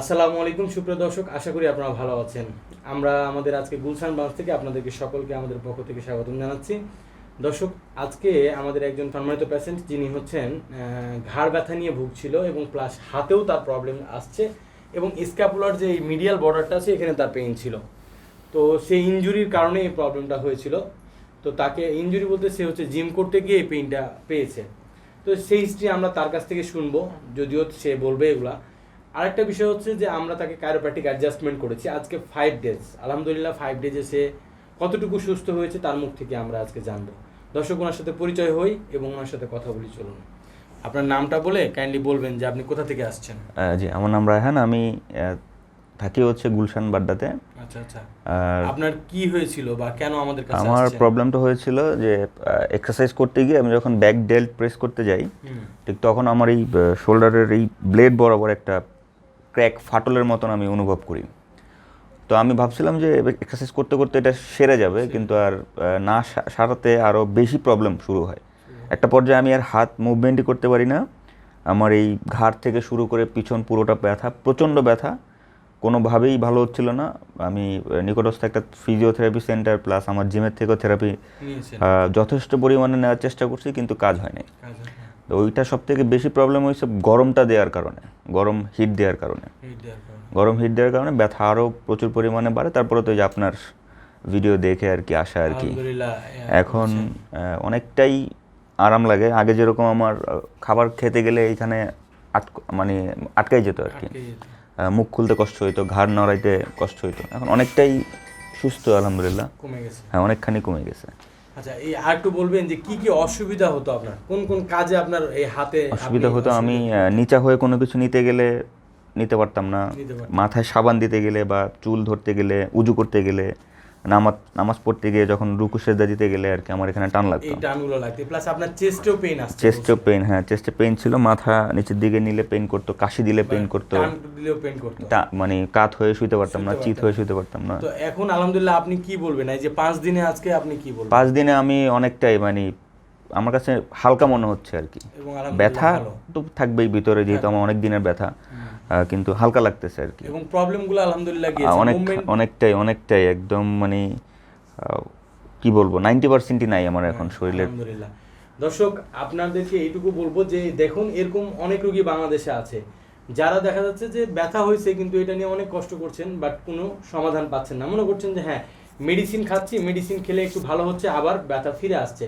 আসসালামু আলাইকুম, সুপ্রিয় দর্শক, আশা করি আপনারা ভালো আছেন। আমরা আমাদের আজকে গুলশান বাস থেকে আপনাদেরকে সকলকে আমাদের পক্ষ থেকে স্বাগতম জানাচ্ছি। দর্শক, আজকে আমাদের একজন সম্মানিত পেশেন্ট যিনি হচ্ছেন ঘাড় ব্যথা নিয়ে ভুগছিল এবং প্লাস হাতেও তার প্রবলেম আসছে এবং স্ক্যাপুলার যে মিডিয়াল বর্ডারটা আছে, এখানে তার পেইন ছিল। তো সেই ইনজুরির কারণে এই প্রবলেমটা হয়েছিল। তো তাকে ইনজুরি বলতে সে হচ্ছে জিম করতে গিয়ে এই পেইনটা পেয়েছে। তো সেই হিস্ট্রি আমরা তার কাছ থেকে শুনব, যদিও সে বলবে এগুলা। আরেকটা বিষয় হচ্ছে যে আমরা তাকে কায়োপ্যাটিক অ্যাডজাস্টমেন্ট করেছি আজকে ফাইভ ডেজ আলহামদুলিল্লাহ ফাইভ ডেজে সে কতটুকু সুস্থ হয়েছে তার মুখ থেকে আমরা আজকে জানব। দর্শক ওনার সাথে পরিচয় হই এবং ওনার সাথে কথা বলি চলুন। আপনার নামটা বলে কাইন্ডলি বলবেন যে আপনি কোথা থেকে আসছেন? জি আমার নাম রায়হান আমি থাকি হচ্ছে গুলশান বাড্ডাতে। আচ্ছা আচ্ছা। আর আপনার কি হয়েছিল বা কেন আমাদের কাছে আমার প্রবলেমটা হয়েছিল যে এক্সারসাইজ করতে গিয়ে আমি যখন ব্যাক ডেল্ট প্রেস করতে যাই ঠিক তখন আমার এই শোল্ডারের এই ব্লেড বরাবর একটা ক্র্যাক ফাটলের মতন আমি অনুভব করি। তো আমি ভাবছিলাম যে এক্সারসাইজ করতে করতে এটা সেরে যাবে কিন্তু আর না সারাতে আরও বেশি প্রবলেম শুরু হয়। একটা পর্যায়ে আমি আর হাত মুভমেন্টই করতে পারি না। আমার এই ঘাড় থেকে শুরু করে পিছন পুরোটা ব্যথা প্রচণ্ড ব্যথা। কোনোভাবেই ভালো হচ্ছিল না। আমি নিকটস্থ একটা ফিজিওথেরাপি সেন্টার প্লাস আমার জিমের থেকেও থেরাপি যথেষ্ট পরিমাণে নেওয়ার চেষ্টা করছি কিন্তু কাজ হয়নি। হয় না। তো ওইটা সব থেকে বেশি প্রবলেম হয়েছে গরমটা দেওয়ার কারণে গরম হিট দেওয়ার কারণে। গরম হিট দেওয়ার কারণে ব্যথা আরও প্রচুর পরিমাণে বাড়ে তারপরে তো যে আপনার ভিডিও দেখে আর কি আসা আর কি। এখন অনেকটাই আরাম লাগে আগে যেরকম আমার খাবার খেতে গেলে এইখানে আটক মানে আটকাই যেত আর কি। মুখ খুলতে কষ্ট হইতো ঘাড় নড়াইতে কষ্ট হইতো এখন অনেকটাই সুস্থ আলহামদুলিল্লাহ। হ্যাঁ অনেকখানি কমে গেছে। আচ্ছা এই আর একটু বলবেন যে কি কি অসুবিধা হতো আপনার? কোন কোন কাজে আপনার এই হাতে অসুবিধা হতো আমি নিচা হয়ে কোনো কিছু নিতে গেলে নিতে পারতাম না। মাথায় সাবান দিতে গেলে বা চুল ধরতে গেলে উজু করতে গেলে নামাজ নামাজ পড়তে গিয়ে যখন রুকু সেজদা দিতে গেলে আর কি আমার এখানে টান লাগতো। এই টানগুলো লাগতে প্লাস আপনার চেস্টেও পেইন আসছে চেস্টেও পেইন হ্যাঁ চেস্টে পেইন ছিল মাথা নিচের দিকে নিলে পেইন করতো কাশি দিলে পেইন করতো। টান দিলেও পেইন করতো। মানে কাত হয়ে শুইতে পারতাম না চিত হয়ে শুইতে পারতাম না। তো এখন আলহামদুলিল্লাহ আপনি কি বলবেন? এই যে পাঁচ দিনে আজকে আপনি কি বলবেন? পাঁচ দিনে আমি অনেকটাই মানে আমার কাছে হালকা মনে হচ্ছে আর কি। ব্যথা তো থাকবেই ভিতরে যেহেতু আমার অনেক দিনের ব্যথা কিন্তু হালকা লাগতেছে আর কি। এবং প্রবলেমগুলো আলহামদুলিল্লাহ গিয়েছে। অনেক অনেকটাই অনেকটাই একদম মানে কি বলব নাইনটি পার্সেন্টই নাই আমার এখন শরীরে আলহামদুলিল্লাহ। দর্শক আপনাদেরকে এইটুকু বলব যে দেখুন এরকম অনেক রোগী বাংলাদেশে আছে। যারা দেখা যাচ্ছে যে ব্যথা হয়েছে কিন্তু এটা নিয়ে অনেক কষ্ট করছেন বাট কোনো সমাধান পাচ্ছেন না। মনে করছেন যে হ্যাঁ মেডিসিন খাচ্ছি মেডিসিন খেলে একটু ভালো হচ্ছে আবার ব্যথা ফিরে আসছে।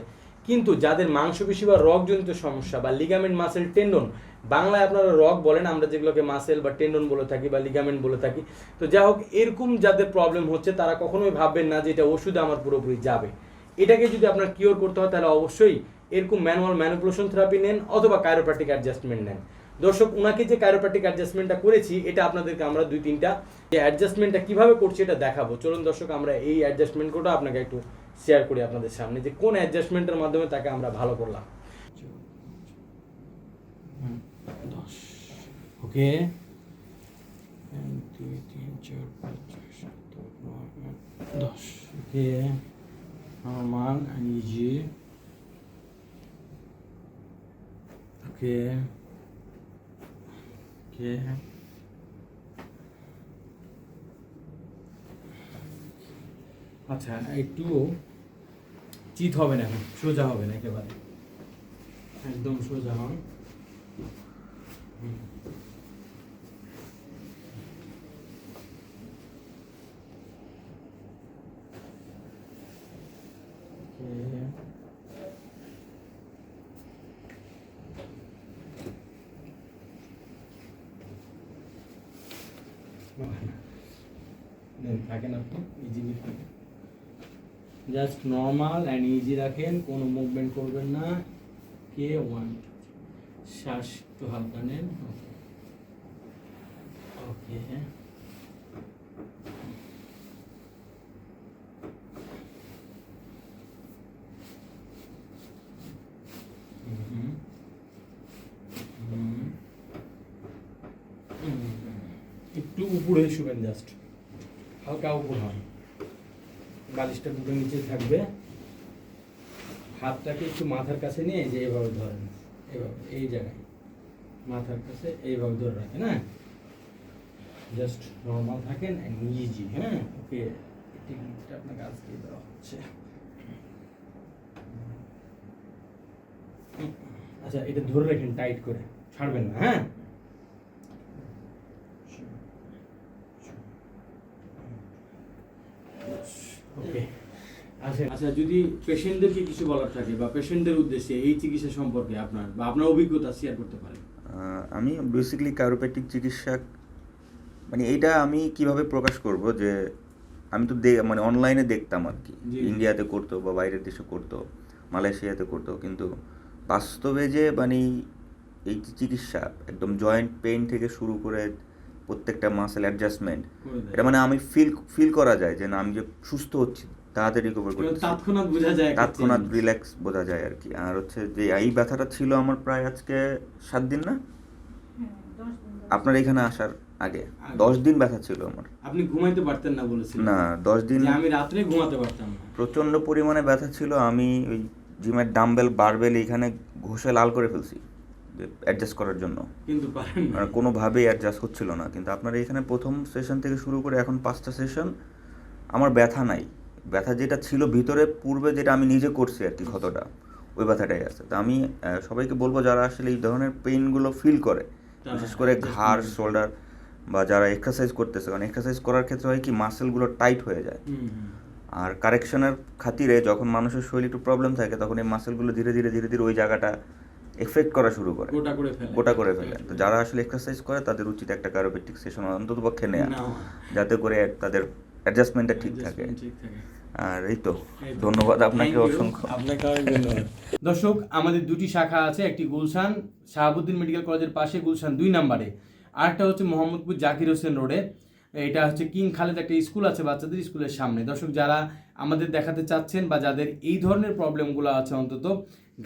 কিন্তু যাদের মাংসপেশি বা রগজনিত সমস্যা বা লিগামেন্ট মাসেল টেন্ডন বাংলায় আপনারা রগ বলেন, আমরা যেগুলোকে মাসেল বা টেন্ডন বলে থাকি বা লিগামেন্ট বলে থাকি। তো যাই হোক, এরকম যাদের প্রবলেম হচ্ছে, তারা কখনোই ভাববেন না যে এটা ওষুধে আমার পুরোপুরি যাবে। এটাকে যদি আপনার কিওর করতে হয়, তাহলে অবশ্যই এরকম ম্যানুয়াল ম্যানিপুলেশন থেরাপি নেন অথবা কায়োপ্যাটিক অ্যাডজাস্টমেন্ট নেন। দর্শক ওনাকে যে কায়োপ্যাটিক অ্যাডজাস্টমেন্টটা করেছি, এটা আপনাদেরকে আমরা দুই তিনটা যে অ্যাডজাস্টমেন্টটা কীভাবে করছি, এটা দেখাবো। চলুন দর্শক, আমরা এই অ্যাডজাস্টমেন্টটা আপনাকে একটু শেয়ার করি আপনাদের সামনে যে কোন অ্যাডজাস্টমেন্টের মাধ্যমে তাকে আমরা ভালো করলাম। ওকে দুই, তিন, চার, পাঁচ সাত দশ। ওকে normal and easy okay আচ্ছা একটু চিত হবে না এখন সোজা হবে না একেবারে। একদম সোজা হন. নেন, থাকেন আপনি easy just normal and easy রাখেন, কোনো মুভমেন্ট করবেন না। কে ওয়ান শ্বাস একটু হালকা নেন। ওকে হুম। একটু উপরে শুবেন জাস্ট হালকা উপর। হন বালিশটা দুটো নিচে থাকবে। হাতটাকে একটু মাথার কাছে নিয়ে যে এভাবে ধরেন, এভাবে, এই জায়গায়। মাথার কাছে এইভাবে ধরে রাখেন হ্যাঁ জাস্ট নর্মাল থাকেন ইজি হ্যাঁ? ওকে টেকনিকটা আপনাকে আজকে দেওয়া হচ্ছে। আচ্ছা এটা ধরে রাখেন টাইট করে। ছাড়বেন না হ্যাঁ ওকে আচ্ছা আচ্ছা যদি পেশেন্টদেরকে কিছু বলার থাকে বা পেশেন্টদের উদ্দেশ্যে এই চিকিৎসা সম্পর্কে আপনার বা আপনার অভিজ্ঞতা শেয়ার করতে পারেন। আমি বেসিক্যালি কারোপ্যাটিক চিকিৎসা মানে এটা আমি কীভাবে প্রকাশ করব যে আমি তো মানে অনলাইনে দেখতাম আর কি। ইন্ডিয়াতে করতো বা বাইরের দেশে করতো মালয়েশিয়াতে করতো কিন্তু বাস্তবে যে মানে এই যে চিকিৎসা একদম জয়েন্ট পেইন থেকে শুরু করে প্রত্যেকটা মাসেল অ্যাডজাস্টমেন্ট এটা মানে আমি ফিল ফিল করা যায় যে না আমি যে সুস্থ হচ্ছি। তাড়াতাড়ি রিকভার করছি তৎক্ষণাৎ বোঝা যায় তৎক্ষণাৎ রিল্যাক্স বোঝা যায় আর কি। আর হচ্ছে যে এই ব্যথাটা ছিল আমার প্রায় আজকে সাত দিন না? আপনার এখানে আসার আগে। দশ দিন ব্যথা ছিল আমার। আপনি ঘুমাইতে পারতেন না বলেছিলেন। না দশ দিন আমি রাত্রে ঘুমাতে পারতাম না। প্রচণ্ড পরিমাণে ব্যথা ছিল। আমি ওই জিমের ডাম্বেল বারবেল এখানে ঘষে লাল করে ফেলছি অ্যাডজাস্ট করার জন্য। কিন্তু পারেন না। আর কোনোভাবেই অ্যাডজাস্ট হচ্ছিল না। কিন্তু আপনার এখানে প্রথম সেশন থেকে শুরু করে এখন পাঁচটা সেশন আমার ব্যথা নাই। ব্যথা যেটা ছিল ভিতরে পূর্বে যেটা আমি নিজে করছি আর কি ক্ষতটা ওই ব্যথাটাই আছে। তো আমি সবাইকে বলব যারা আসলে এই ধরনের পেইনগুলো ফিল করে বিশেষ করে adjust ঘাড় শোল্ডার বা যারা এক্সারসাইজ করতেছে কারণ এক্সারসাইজ করার ক্ষেত্রে হয় কি মাসেলগুলো টাইট হয়ে যায়। আর কারেকশনের খাতিরে যখন মানুষের শরীরে একটু প্রবলেম থাকে তখন এই মাসেলগুলো ধীরে ধীরে ধীরে ধীরে ওই জায়গাটা এফেক্ট করা শুরু করে। গোটা করে ফেলে। তো যারা আসলে এক্সারসাইজ করে তাদের উচিত একটা কারোপেটিক সেশন অন্তত পক্ষে নেওয়া। যাতে করে তাদের অ্যাডজাস্টমেন্টটা ঠিক থাকে। ঠিক থাকে। আর এই তো ধন্যবাদ আপনাকে অসংখ্য। আপনাকে অনেক ধন্যবাদ। দর্শক আমাদের দুটি শাখা আছে একটি গুলশান শাহাবুদ্দিন মেডিকেল কলেজের পাশে গুলশান দুই নম্বরে। আরেকটা হচ্ছে মোহাম্মদপুর জাকির হোসেন রোডে। এটা হচ্ছে কিং খালেদ একটা স্কুল আছে বাচ্চাদের স্কুলের সামনে। দর্শক যারা আমাদের দেখাতে চাচ্ছেন বা যাদের এই ধরনের প্রবলেমগুলো আছে অন্তত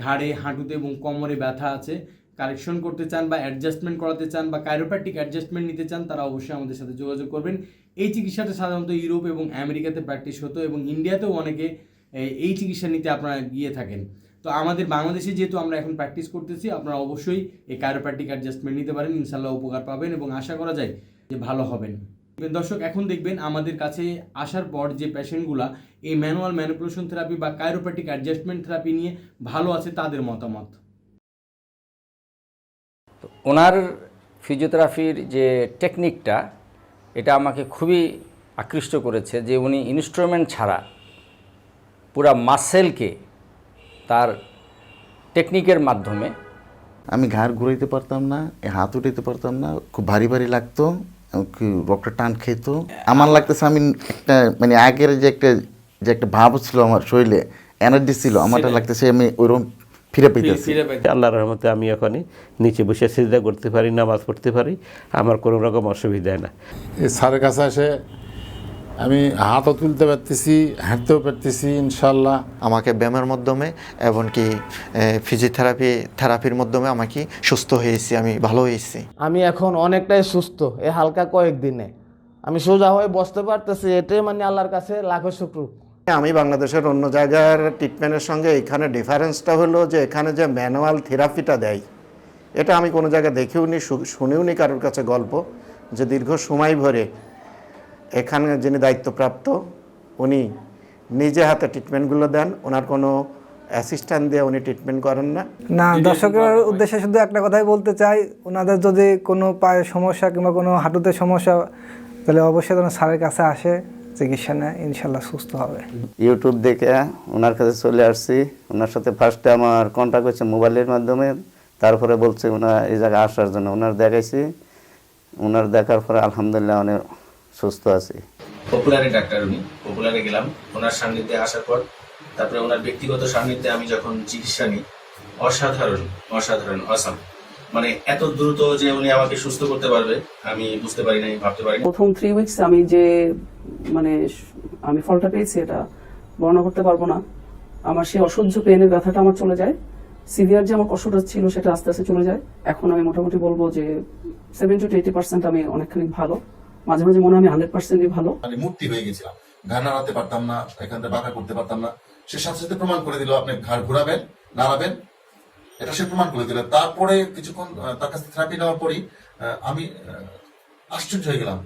ঘাড়ে হাঁটুতে এবং কোমরে ব্যথা আছে কারেকশন করতে চান বা অ্যাডজাস্টমেন্ট করাতে চান বা কাইরোপ্যাটিক অ্যাডজাস্টমেন্ট নিতে চান তারা অবশ্যই আমাদের সাথে যোগাযোগ করবেন। এই চিকিৎসাটা সাধারণত ইউরোপ এবং আমেরিকাতে প্র্যাকটিস হতো এবং ইন্ডিয়াতেও অনেকে এই- চিকিৎসা নিতে আপনারা গিয়ে থাকেন। তো আমাদের বাংলাদেশে যেহেতু আমরা এখন প্র্যাকটিস করতেছি, আপনারা অবশ্যই এই কায়োপ্যাটিক অ্যাডজাস্টমেন্ট নিতে পারেন ইনশাল্লাহ উপকার পাবেন এবং আশা করা যায় যে ভালো হবেন। দর্শক, এখন দেখবেন আমাদের কাছে আসার পর যে পেশেন্টগুলা এই ম্যানুয়াল ম্যানিপুলেশন থেরাপি বা কায়োপ্যাটিক অ্যাডজাস্টমেন্ট থেরাপি নিয়ে ভালো আছে তাদের মতামত। ওনার ফিজিওথেরাপির যে টেকনিকটা এটা আমাকে খুবই আকৃষ্ট করেছে যে উনি ইনস্ট্রুমেন্ট ছাড়া পুরা মাসেলকে তার টেকনিকের মাধ্যমে আমি ঘাড় ঘুরাইতে পারতাম না হাত উঠাইতে পারতাম না খুব ভারী ভারী লাগতো রক্তটা টান খেত। আমার লাগতেছে আমি একটা মানে আগের যে একটা যে একটা ভাব ছিল আমার শরীরে এনার্জি ছিল আমারটা লাগতেছে আমি ওইরকম ফিরে পেতেছি ফিরে পাই আল্লাহর রহমতে আমি এখনই নিচে বসে সিজদা করতে পারি নামাজ পড়তে পারি আমার কোনো রকম অসুবিধা না। এই স্যারের কাছে এসে আমি হাতও তুলতে পারতেছি হাঁটতেও পারতেছি ইনশাল্লাহ আমাকে ব্যায়ামের মাধ্যমে এমনকি ফিজিওথেরাপি থেরাপির মাধ্যমে আমাকে সুস্থ হয়েছি আমি ভালো হয়েছি। আমি এখন অনেকটাই সুস্থ এ হালকা কয়েকদিনে। আমি সোজা হয়ে বসতে পারতেছি এটাই মানে আল্লাহর কাছে লাখো শুক্র। আমি বাংলাদেশের অন্য জায়গার ট্রিটমেন্টের সঙ্গে এখানে ডিফারেন্সটা হলো যে এখানে যে ম্যানুয়াল থেরাপিটা দেয় এটা আমি কোনো জায়গায় দেখেও নি শুনেও নি কারোর কাছে গল্প যে দীর্ঘ সময় ভরে এখানে যিনি দায়িত্বপ্রাপ্ত উনি নিজে হাতে ট্রিটমেন্টগুলো দেন ওনার কোনো অ্যাসিস্ট্যান্ট দিয়ে উনি ট্রিটমেন্ট করেন না। না দর্শকের উদ্দেশ্যে শুধু একটা কথাই বলতে চাই ওনাদের যদি কোনো পায়ের সমস্যা কিংবা কোনো হাঁটুতে সমস্যা তাহলে অবশ্যই যেন স্যারের কাছে আসে। চিকিৎসা নেয় ইনশাল্লাহ সুস্থ হবে। ইউটিউব দেখে ওনার কাছে চলে আসছি। ওনার সাথে ফার্স্টে আমার কন্ট্যাক্ট হচ্ছে মোবাইলের মাধ্যমে। তারপরে বলছে ওনার এই জায়গায় আসার জন্য। ওনার দেখাইছি। ওনার দেখার পরে আলহামদুলিল্লাহ অনেক সুস্থ আছি। পপুলারে ডাক্তার উনি। পপুলারে গেলাম। ওনার সান্নিধ্যে আসার পর তারপরে ওনার ব্যক্তিগত সান্নিধ্যে আমি যখন চিকিৎসা নিই অসাধারণ অসাধারণ অসাম মানে এত দ্রুত যে উনি আমাকে সুস্থ করতে পারবে আমি বুঝতে পারি নাই ভাবতে পারি প্রথম থ্রি উইকস আমি যে মানে আমি ফলটা পেয়েছি এটা বর্ণনা করতে পারব না। আমার সেই অসহ্য পেনের ব্যথাটা আমার চলে যায়। সিভিয়ার যে আমার কষ্টটা ছিল সেটা আস্তে আস্তে চলে যায়। এখন আমি মোটামুটি বলব যে সেভেন্টি টু এইটি পার্সেন্ট আমি অনেকখানি ভালো। মাঝে মাঝে মনে হয় আমি হান্ড্রেড পার্সেন্টই ভালো। মানে মূর্তি হয়ে গেছিলাম। ঘাড় নাড়াতে পারতাম না এখান থেকে বাঁকা করতে পারতাম না। সে সাথে সাথে প্রমাণ করে দিল আপনি ঘাড় ঘুরাবেন নাড়াবেন এটা সে প্রমাণ করে দিল। তারপরে কিছুক্ষণ তার কাছে থেরাপি নেওয়ার পরই আমি আশ্চর্য হয়ে গেলাম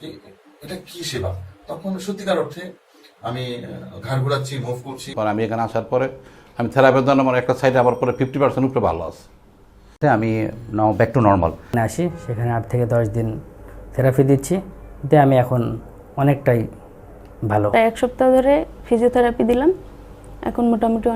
যে এটা কি সেবা? তখন সত্যিকার অর্থে আমি ঘাড় ঘোরাচ্ছি মুভ করছি। আমি এখানে আসার পরে আমি থেরাপির জন্য আমার একটা সাইডে আমার পরে ফিফটি পার্সেন্ট উপরে ভালো আছে। আমি নাও ব্যাক টু নর্মাল আসি সেখানে আট থেকে দশ দিন থেরাপি দিচ্ছি। এতে আমি এখন অনেকটাই ভালো। এক সপ্তাহ ধরে ফিজিওথেরাপি দিলাম। এখন মোটামুটি